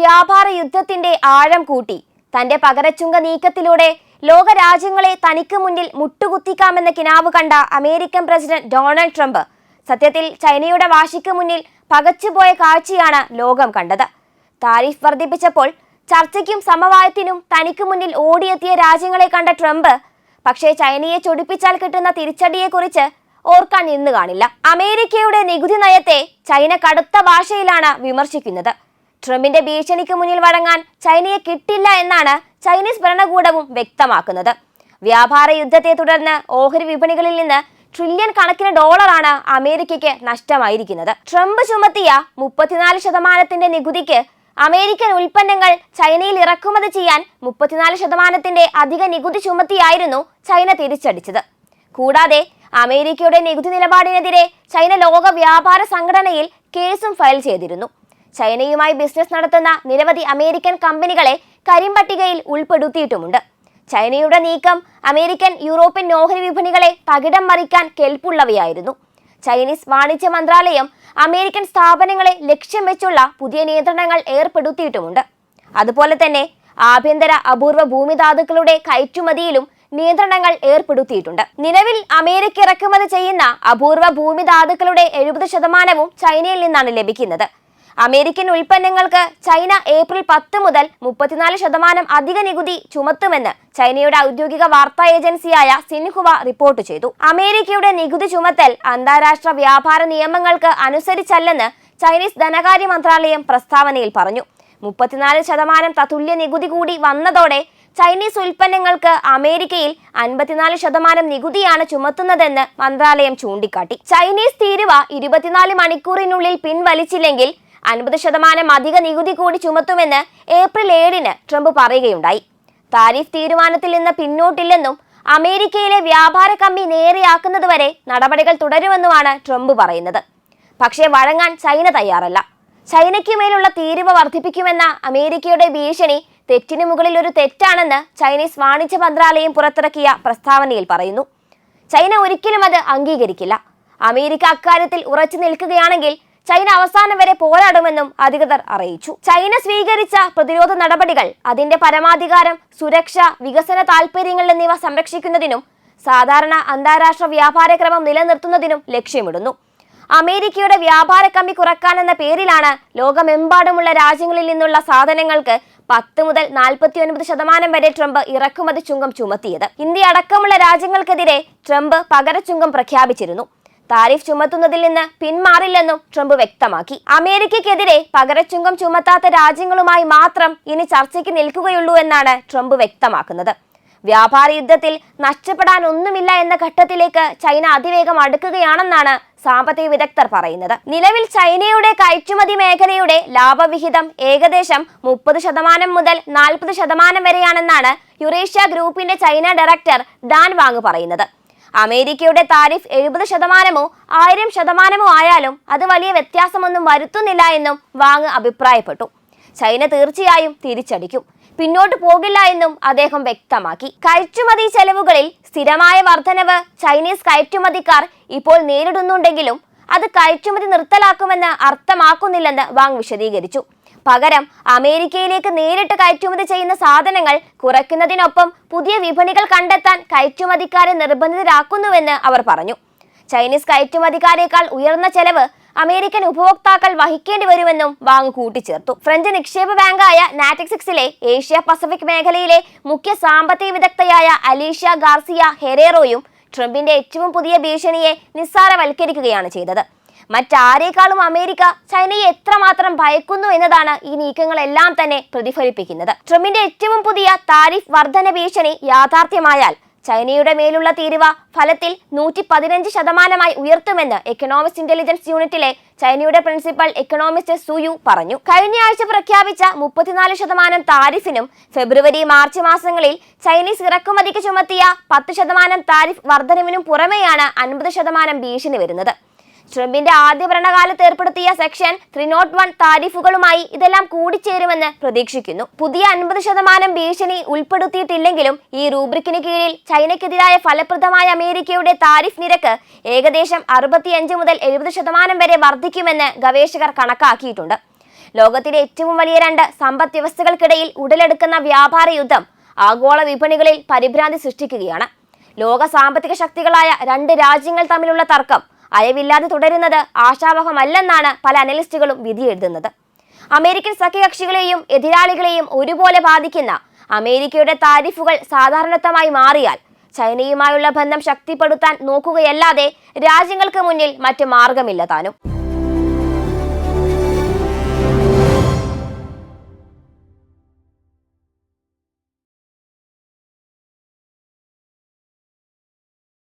വ്യാപാര യുദ്ധത്തിന്റെ ആഴം കൂട്ടി. തന്റെ പകരച്ചുങ്ക നീക്കത്തിലൂടെ ലോകരാജ്യങ്ങളെ തനിക്ക് മുന്നിൽ മുട്ടുകുത്തിക്കാമെന്ന കിനാവ് കണ്ട അമേരിക്കൻ പ്രസിഡന്റ് ഡൊണാൾഡ് ട്രംപ് സത്യത്തിൽ ചൈനയുടെ വാശിക്ക് മുന്നിൽ പകച്ചുപോയ കാഴ്ചയാണ് ലോകം കണ്ടത്. താരിഫ് വർദ്ധിപ്പിച്ചപ്പോൾ ചർച്ചയ്ക്കും സമവായത്തിനും തനിക്ക് മുന്നിൽ ഓടിയെത്തിയ രാജ്യങ്ങളെ കണ്ട ട്രംപ് പക്ഷേ ചൈനയെ ചൊടിപ്പിച്ചാൽ കിട്ടുന്ന തിരിച്ചടിയെക്കുറിച്ച് ഓർക്കാൻ ഇന്ന് കാണില്ല. അമേരിക്കയുടെ നികുതി നയത്തെ ചൈന കടുത്ത ഭാഷയിലാണ് വിമർശിക്കുന്നത്. ട്രംപിന്റെ ഭീഷണിക്ക് മുന്നിൽ വഴങ്ങാൻ ചൈനയെ കിട്ടില്ല എന്നാണ് ചൈനീസ് ഭരണകൂടവും വ്യക്തമാക്കുന്നത്. വ്യാപാര യുദ്ധത്തെ തുടർന്ന് ഓഹരി വിപണികളിൽ നിന്ന് ട്രില്യൺ കണക്കിന് ഡോളറാണ് അമേരിക്കയ്ക്ക് നഷ്ടമായിരിക്കുന്നത്. ട്രംപ് ചുമത്തിയ മുപ്പത്തിനാല് ശതമാനത്തിന്റെ നികുതിക്ക് അമേരിക്കൻ ഉൽപ്പന്നങ്ങൾ ചൈനയിൽ ഇറക്കുമതി ചെയ്യാൻ മുപ്പത്തിനാല് ശതമാനത്തിന്റെ അധിക നികുതി ചുമത്തിയായിരുന്നു ചൈന തിരിച്ചടിച്ചത്. കൂടാതെ അമേരിക്കയുടെ നികുതി നിലപാടിനെതിരെ ചൈന ലോക വ്യാപാര സംഘടനയിൽ കേസും ഫയൽ ചെയ്തിരുന്നു. ചൈനയുമായി ബിസിനസ് നടത്തുന്ന നിരവധി അമേരിക്കൻ കമ്പനികളെ കരിമ്പട്ടികയിൽ ഉൾപ്പെടുത്തിയിട്ടുമുണ്ട്. ചൈനയുടെ നീക്കം അമേരിക്കൻ യൂറോപ്യൻ ഓഹരി വിപണികളെ തകിടം മറിക്കാൻ കെൽപ്പുള്ളവയായിരുന്നു. ചൈനീസ് വാണിജ്യ മന്ത്രാലയം അമേരിക്കൻ സ്ഥാപനങ്ങളെ ലക്ഷ്യം വെച്ചുള്ള പുതിയ നിയന്ത്രണങ്ങൾ ഏർപ്പെടുത്തിയിട്ടുമുണ്ട്. അതുപോലെ തന്നെ ആഭ്യന്തര അപൂർവ ഭൂമിധാതുക്കളുടെ കയറ്റുമതിയിലും നിയന്ത്രണങ്ങൾ ഏർപ്പെടുത്തിയിട്ടുണ്ട്. നിലവിൽ അമേരിക്ക ഇറക്കുമതി ചെയ്യുന്ന അപൂർവ ഭൂമിധാതുക്കളുടെ എഴുപത് ശതമാനവും ചൈനയിൽ നിന്നാണ് ലഭിക്കുന്നത്. അമേരിക്കൻ ഉൽപ്പന്നങ്ങൾക്ക് ചൈന ഏപ്രിൽ പത്ത് മുതൽ മുപ്പത്തിനാല് ശതമാനം അധിക നികുതി ചുമത്തുമെന്ന് ചൈനയുടെ ഔദ്യോഗിക വാർത്താ ഏജൻസിയായ സിൻഹുവ റിപ്പോർട്ട് ചെയ്തു. അമേരിക്കയുടെ നികുതി ചുമത്തൽ അന്താരാഷ്ട്ര വ്യാപാര നിയമങ്ങൾക്ക് അനുസരിച്ചല്ലെന്ന് ചൈനീസ് ധനകാര്യ മന്ത്രാലയം പ്രസ്താവനയിൽ പറഞ്ഞു. മുപ്പത്തിനാല് ശതമാനം തത്തുല്യ നികുതി കൂടി വന്നതോടെ ചൈനീസ് ഉൽപ്പന്നങ്ങൾക്ക് അമേരിക്കയിൽ അൻപത്തിനാല് ശതമാനം നികുതിയാണ് ചുമത്തുന്നതെന്ന് മന്ത്രാലയം ചൂണ്ടിക്കാട്ടി. ചൈനീസ് തീരുവ ഇരുപത്തിനാല് മണിക്കൂറിനുള്ളിൽ പിൻവലിച്ചില്ലെങ്കിൽ അൻപത് ശതമാനം അധിക നികുതി കൂടി ചുമത്തുമെന്ന് ഏപ്രിൽ ഏഴിന് ട്രംപ് പറയുകയുണ്ടായി. താരിഫ് തീരുമാനത്തിൽ നിന്ന് പിന്നോട്ടില്ലെന്നും അമേരിക്കയിലെ വ്യാപാര കമ്മി നേരെയാക്കുന്നതുവരെ നടപടികൾ തുടരുമെന്നുമാണ് ട്രംപ് പറയുന്നത്. പക്ഷേ വഴങ്ങാൻ ചൈന തയ്യാറല്ല. ചൈനയ്ക്ക് മേലുള്ള തീരുവ വർദ്ധിപ്പിക്കുമെന്ന അമേരിക്കയുടെ ഭീഷണി തെറ്റിനു മുകളിൽ ഒരു തെറ്റാണെന്ന് ചൈനീസ് വാണിജ്യ മന്ത്രാലയം പുറത്തിറക്കിയ പ്രസ്താവനയിൽ പറയുന്നു. ചൈന ഒരിക്കലും അത് അംഗീകരിക്കില്ല. അമേരിക്ക അക്കാര്യത്തിൽ ഉറച്ചു നിൽക്കുകയാണെങ്കിൽ ചൈന അവസാനം വരെ പോരാടുമെന്നും അധികൃതർ അറിയിച്ചു. ചൈന സ്വീകരിച്ച പ്രതിരോധ നടപടികൾ അതിന്റെ പരമാധികാരം സുരക്ഷ വികസന താൽപര്യങ്ങൾ എന്നിവ സംരക്ഷിക്കുന്നതിനും സാധാരണ അന്താരാഷ്ട്ര വ്യാപാരക്രമം നിലനിർത്തുന്നതിനും ലക്ഷ്യമിടുന്നു. അമേരിക്കയുടെ വ്യാപാര കമ്മി കുറക്കാനെന്ന പേരിലാണ് ലോകമെമ്പാടുമുള്ള രാജ്യങ്ങളിൽ നിന്നുള്ള സാധനങ്ങൾക്ക് പത്ത് മുതൽ നാൽപ്പത്തി ഒൻപത് ശതമാനം വരെ ട്രംപ് ഇറക്കുമതി ചുങ്കം ചുമത്തിയത്. ഇന്ത്യ അടക്കമുള്ള രാജ്യങ്ങൾക്കെതിരെ ട്രംപ് പകരച്ചുങ്കം പ്രഖ്യാപിച്ചിരുന്നു. താരിഫ് ചുമത്തുന്നതിൽ നിന്ന് പിന്മാറില്ലെന്നും ട്രംപ് വ്യക്തമാക്കി. അമേരിക്കയ്ക്കെതിരെ പകരച്ചുങ്കം ചുമത്താത്ത രാജ്യങ്ങളുമായി മാത്രം ഇനി ചർച്ചയ്ക്ക് നിൽക്കുകയുള്ളൂ എന്നാണ് ട്രംപ് വ്യക്തമാക്കുന്നത്. വ്യാപാര യുദ്ധത്തിൽ നഷ്ടപ്പെടാൻ ഒന്നുമില്ല എന്ന ഘട്ടത്തിലേക്ക് ചൈന അതിവേഗം അടുക്കുകയാണെന്നാണ് സാമ്പത്തിക വിദഗ്ധർ പറയുന്നത്. നിലവിൽ ചൈനയുടെ കയറ്റുമതി മേഖലയുടെ ലാഭവിഹിതം ഏകദേശം മുപ്പത് ശതമാനം മുതൽ നാൽപ്പത് ശതമാനം വരെയാണെന്നാണ് യുറേഷ്യ ഗ്രൂപ്പിന്റെ ചൈന ഡയറക്ടർ ഡാൻ വാങ് പറയുന്നത്. അമേരിക്കയുടെ താരിഫ് എഴുപത് ശതമാനമോ ആയിരം ശതമാനമോ ആയാലും അത് വലിയ വ്യത്യാസമൊന്നും വരുത്തുന്നില്ല എന്നും വാങ് അഭിപ്രായപ്പെട്ടു. ചൈന തീർച്ചയായും തിരിച്ചടിക്കും. പിന്നോട്ട് പോകില്ല എന്നും അദ്ദേഹം വ്യക്തമാക്കി. കയറ്റുമതി ചെലവുകളിൽ സ്ഥിരമായ വർധനവ് ചൈനീസ് കയറ്റുമതിക്കാർ ഇപ്പോൾ നേരിടുന്നുണ്ടെങ്കിലും അത് കയറ്റുമതി നിർത്തലാക്കുമെന്ന് അർത്ഥമാക്കുന്നില്ലെന്ന് വാങ് വിശദീകരിച്ചു. പകരം അമേരിക്കയിലേക്ക് നേരിട്ട് കയറ്റുമതി ചെയ്യുന്ന സാധനങ്ങൾ കുറയ്ക്കുന്നതിനൊപ്പം പുതിയ വിപണികൾ കണ്ടെത്താൻ കയറ്റുമതിക്കാരെ നിർബന്ധിതരാക്കുന്നുവെന്ന് അവർ പറഞ്ഞു. ചൈനീസ് കയറ്റുമതിക്കാരേക്കാൾ ഉയർന്ന ചെലവ് അമേരിക്കൻ ഉപഭോക്താക്കൾ വഹിക്കേണ്ടി വരുമെന്നും വാങ് കൂട്ടിച്ചേർത്തു. ഫ്രഞ്ച് നിക്ഷേപ ബാങ്കായ നാറ്റിക്സിക്സിലെ ഏഷ്യ പസഫിക് മേഖലയിലെ മുഖ്യ സാമ്പത്തിക വിദഗ്ധയായ അലീഷ ഗാർസിയ ഹെറേറോയും ട്രംപിന്റെ ഏറ്റവും പുതിയ ഭീഷണിയെ നിസ്സാരവൽക്കരിക്കുകയാണ് ചെയ്തത്. മറ്റാരേക്കാളും അമേരിക്ക ചൈനയെ എത്രമാത്രം ഭയക്കുന്നു എന്നതാണ് ഈ നീക്കങ്ങളെല്ലാം തന്നെ പ്രതിഫലിപ്പിക്കുന്നത്. ട്രംപിന്റെ ഏറ്റവും പുതിയ താരിഫ് വർധന ഭീഷണി യാഥാർത്ഥ്യമായാൽ ചൈനയുടെ മേലുള്ള തീരുവ ഫലത്തിൽ നൂറ്റി പതിനഞ്ച് ശതമാനമായി ഉയർത്തുമെന്ന് എക്കണോമിക്സ് ഇന്റലിജൻസ് യൂണിറ്റിലെ ചൈനയുടെ പ്രിൻസിപ്പൽ എക്കണോമിസ്റ്റ് സുയു പറഞ്ഞു. കഴിഞ്ഞ ആഴ്ച പ്രഖ്യാപിച്ച മുപ്പത്തിനാല് ശതമാനം താരിഫിനും ഫെബ്രുവരി മാർച്ച് മാസങ്ങളിൽ ചൈനീസ് ഇറക്കുമതിക്ക് ചുമത്തിയ പത്ത് ശതമാനം താരിഫ് വർധനവിനും പുറമെയാണ് അൻപത് ശതമാനം ഭീഷണി വരുന്നത്. ട്രംപിന്റെ ആദ്യ ഭരണകാലത്ത് ഏർപ്പെടുത്തിയ സെക്ഷൻ ത്രീ നോട്ട് വൺ താരിഫുകളുമായി ഇതെല്ലാം കൂടിച്ചേരുമെന്ന് പ്രതീക്ഷിക്കുന്നു. പുതിയ അൻപത് ശതമാനം ഭീഷണി ഉൾപ്പെടുത്തിയിട്ടില്ലെങ്കിലും ഈ റൂബ്രിക്കിന് കീഴിൽ ചൈനയ്ക്കെതിരായ ഫലപ്രദമായ അമേരിക്കയുടെ താരിഫ് നിരക്ക് ഏകദേശം അറുപത്തിയഞ്ച് മുതൽ എഴുപത് ശതമാനം വരെ വർദ്ധിക്കുമെന്ന് ഗവേഷകർ കണക്കാക്കിയിട്ടുണ്ട്. ലോകത്തിലെ ഏറ്റവും വലിയ രണ്ട് സമ്പദ് വ്യവസ്ഥകൾക്കിടയിൽ ഉടലെടുക്കുന്ന വ്യാപാര യുദ്ധം ആഗോള വിപണികളിൽ പരിഭ്രാന്തി സൃഷ്ടിക്കുകയാണ്. ലോക സാമ്പത്തിക ശക്തികളായ രണ്ട് രാജ്യങ്ങൾ തമ്മിലുള്ള തർക്കം അയവില്ലാതെ തുടരുന്നത് ആശാവഹമല്ലെന്നാണ് പല അനലിസ്റ്റുകളും വിധി എഴുതുന്നത്. അമേരിക്കൻ സഖ്യകക്ഷികളെയും എതിരാളികളെയും ഒരുപോലെ ബാധിക്കുന്ന അമേരിക്കയുടെ താരിഫുകൾ സാധാരണത്വമായി മാറിയാൽ ചൈനയുമായുള്ള ബന്ധം ശക്തിപ്പെടുത്താൻ നോക്കുകയല്ലാതെ രാജ്യങ്ങൾക്ക് മുന്നിൽ മറ്റു മാർഗമില്ല താനും.